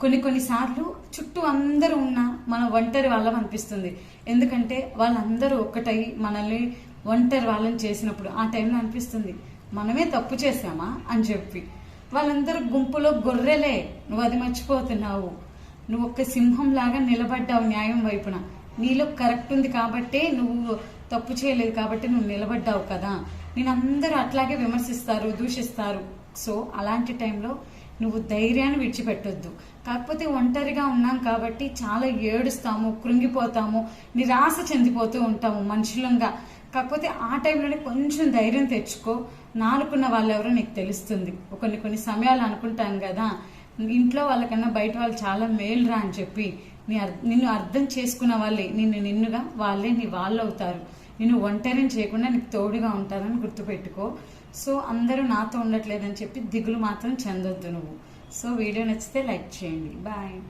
కొన్ని కొన్నిసార్లు చుట్టూ అందరూ ఉన్న మన ఒంటరి వాళ్ళం అనిపిస్తుంది. ఎందుకంటే వాళ్ళందరూ ఒక్కటై మనల్ని ఒంటరి వాళ్ళని చేసినప్పుడు ఆ టైంలో అనిపిస్తుంది మనమే తప్పు చేసామా అని చెప్పి. వాళ్ళందరూ గుంపులో గొర్రెలే నువ్వు అది మర్చిపోతున్నావు. నువ్వు ఒక సింహం లాగా నిలబడ్డావు న్యాయం వైపున. నీలో కరెక్ట్ ఉంది కాబట్టే నువ్వు తప్పు చేయలేదు కాబట్టి నువ్వు నిలబడ్డావు కదా. నేను అందరూ అట్లాగే విమర్శిస్తారు దూషిస్తారు. సో అలాంటి టైంలో నువ్వు ధైర్యాన్ని విడిచిపెట్టొద్దు. కాకపోతే ఒంటరిగా ఉన్నాం కాబట్టి చాలా ఏడుస్తాము కృంగిపోతాము నిరాశ చెందిపోతూ ఉంటాము మనుషులంగా. కాకపోతే ఆ టైంలోనే కొంచెం ధైర్యం తెచ్చుకో. నానుకున్న వాళ్ళెవరో నీకు తెలుస్తుంది. కొన్ని కొన్ని సమయాలు అనుకుంటాం కదా. ఇంట్లో వాళ్ళకన్నా బయట వాళ్ళు చాలా మేలురా అని చెప్పి నీ నిన్ను అర్థం చేసుకున్న వాళ్ళే. నిన్ను నిన్నుగా వాళ్ళే నీ వాళ్ళు అవుతారు నిన్ను ఒంటరిని చేయకుండా నీకు తోడుగా ఉంటారని గుర్తుపెట్టుకో. సో అందరూ నాతో ఉండట్లేదని చెప్పి దిగులు మాత్రం చెందొద్దు నువ్వు. సో వీడియో నచ్చితే లైక్ చేయండి. బాయ్.